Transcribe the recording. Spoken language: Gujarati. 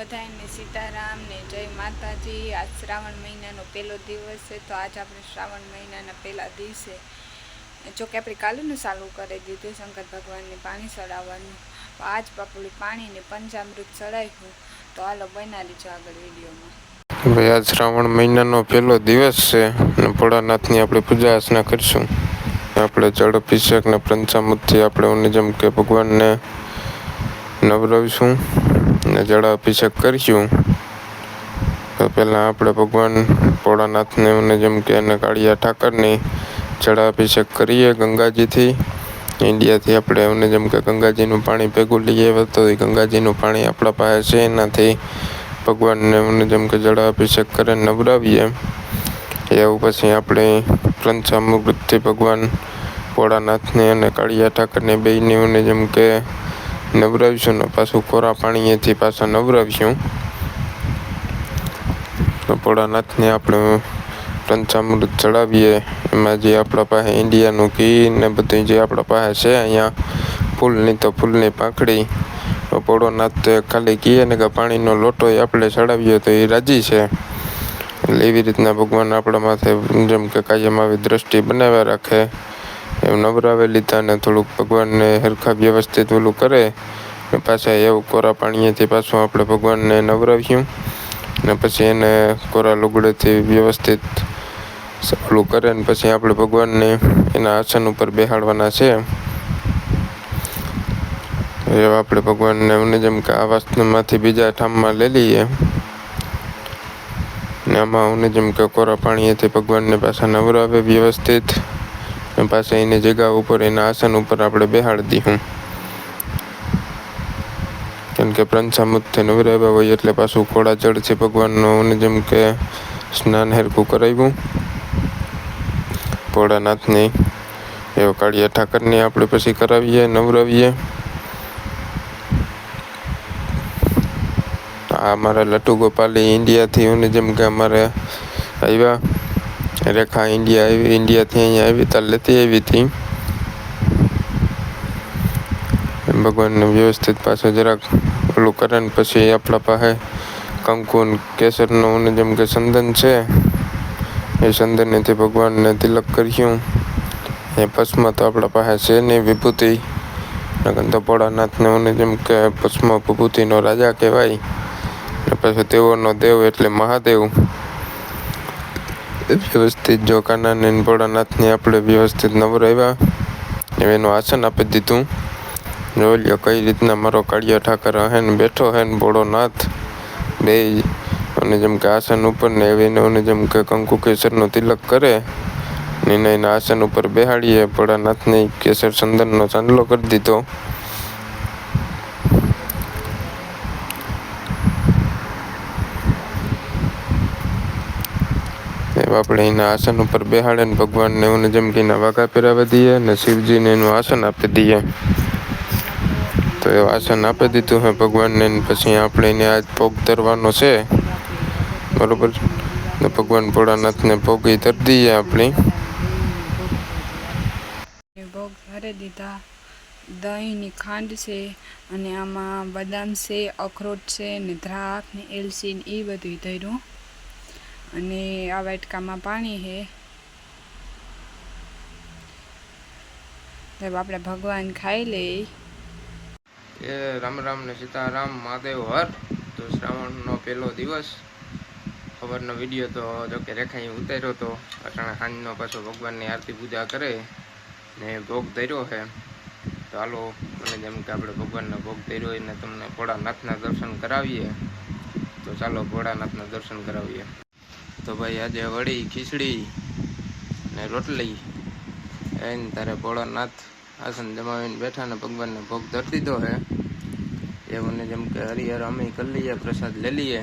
બધાને સીતારામ ને જય માતાજી આજ શ્રાવણ મહિનાનો પહેલો દિવસ છે તો આજ આપણે શ્રાવણ મહિનાના પહેલા દિવસે જોકે આપણે કાલુનું ચાલુ કરી દીધું શંકર ભગવાનને પાણી ચડાવવાનું આજ પાપડી પાણીને પંચામૃત ચડાવ્યું તો હાલો બનાવી જો આગળ વિડીયોમાં ભાઈ આજ શ્રાવણ મહિનાનો પહેલો દિવસ છે અને ભોળાનાથની આપણે પૂજા અર્ચના કરીશું આપણે જળ અભિષેક ને પંચામૃતથી આપણે જેમ કે ભગવાનને નબળાઈ છું ને જળ અભિષેક કરીશું તો પહેલાં આપણે ભગવાન ભોળાનાથને અને જેમ કે એને કાળિયા ઠાકરની જળાભિષેક કરીએ ગંગાજીથી ઇન્ડિયાથી આપણે એમને જેમ કે ગંગાજીનું પાણી ભેગું લઈએ તો એ ગંગાજીનું પાણી આપણા પાસે છે એનાથી ભગવાનને એમને જેમ કે જળાભિષેક કરીને નવડાવીએ એવું પછી આપણે પંચામૃતથી ભગવાન ભોળાનાથને અને કાળિયા ઠાકરને બેયને એમને જેમ કે નવરાવીશું ને પાછું કોરા પાણીએથી પાછા નવરાવીશું ભોળાનાથને આપણે પંચામૃત ચડાવીએ એમાં જે આપણા પાસે ઇન્ડિયાનું ઘી ને બધું જે આપણા પાસે છે અહીંયા ફૂલની તો ફૂલની પાંખડી ભોળોનાથ તો ખાલી ઘી અને કે પાણીનો લોટો એ આપણે ચડાવીએ તો એ રાજી છે એટલે એવી રીતના ભગવાન આપણા માથે જેમ કે કાયમ આવી દ્રષ્ટિ બનાવ્યા રાખે એ નવરાવે લીતાને થોડું ભગવાનને હરખા વ્યવસ્થિતલું કરે ને પાછા એવું કોરા પાણીએથી પાછો આપણે ભગવાનને નવરાવ્યું ને પછી એને કોરા લુકડેથી વ્યવસ્થિત સલું કરે ને પછી આપણે ભગવાનને એના આસન ઉપર બેસાડવાના છે તો એવ આપણે ભગવાનને ઉનિજમ કા આવાસમાંથી બીજા થાંભમાં લઈ લીએ ને માં ઉનિજમ કા કોરા પાણીએથી ભગવાનને પાછા નવરાવે વ્યવસ્થિત मैं पास इन जगह ऊपर इन आसन ऊपर आपड़े बेहाड़ दी हूं इनके फ्रेंड्स समुद थन उभरे बवय એટલે પાસુ કોડા જડ છે ભગવાન નો ને જેમ કે સ્નાન હરકુ કરાઈયું કોડા નાથ ને એ કાળી ઠાકર ની આપડે પછી કરાવીએ નમ્રાવીએ આ મારા લટુ ગોપાલી ઈન્ડિયા થી ઉને જેમ કે મરે આયા रेखा इंडिया इंडिया थी या भी तल थी ये भी थी भगवान ने व्यवस्थित पास जरा ओलू करे पी अपना पास कंकुन केसर नो उन्हें जम के संदन से ये संदन ने थे भगवान ने तिलक कर क्यों तो अपना पास से ने विभूति लेकिन तो बड़ा नाथ ने उन्हें जम के पश्म विभूति ना राजा कहवाई पे देव देव एट महादेव વ્યવસ્થિત જો કાનાને ભોળા નાથને આપણે વ્યવસ્થિત નવરાવ્યા એનું આસન આપી દીધું જોલ્યો કઈ રીતના મારો કાળિયા ઠાકર હેન બેઠો હેન ને ભોળો નાથ બે અને જેમ કે આસન ઉપર ને એવીને જેમ કે કંકુ કેસરનો તિલક કરે ને એના આસન ઉપર બેહાડીએ ભોળાનાથને કેસર ચંદનનો ચાંદલો કરી દીધો આપણે એના આસન ઉપર બેહાડે ને ભગવાનને એવું જમકીના વાઘા પહેરાવી દઈએ અને શિવજીને એનું આસન આપી દઈએ તો એ આસન આપી દીધું છે ભગવાનને પછી આપણે એને આજ ભોગ ધરવાનો છે બરોબર તો ભગવાન ભોળાનાથને ભોગ એ ધરી દઈએ આપણે ભોગ ધરી દીધા દહીંની ખાંડ છે અને આમાં બદામ છે અખરોટ છે ને દ્રાક્ષ ને એલસી ને એ બધું ધર્યું અને આ વૈટકા માં પાણી છે તે બ આપણે ભગવાન ખાઈ લે એ રામ રામ ને સીતા રામ માધવ હર તો શ્રાવણ નો પહેલો દિવસ ખબર નો વિડિયો તો જો કે રેખા એ ઉતાર્યો તો અટણા હાન નો પછી ભગવાન ની આરતી પૂજા કરે ને ભોગ ધર્યો છે તો હાલો એટલે જેમ કે આપણે ભગવાન ને ભોગ ધર્યો એ ને તમને પોડા નાથ ના દર્શન કરાવીએ તો ચાલો પોડા નાથ ના દર્શન કરાવીએ તો ભાઈ આજે વળી ખીચડી ને રોટલી એને તારે ભોળાનાથ આસન જમાવીને બેઠા ને ભગવાનને ભોગ ધરતી દો હે એવું ને જેમ કે હરિહર અમે કરી લઈએ પ્રસાદ લઈ લઈએ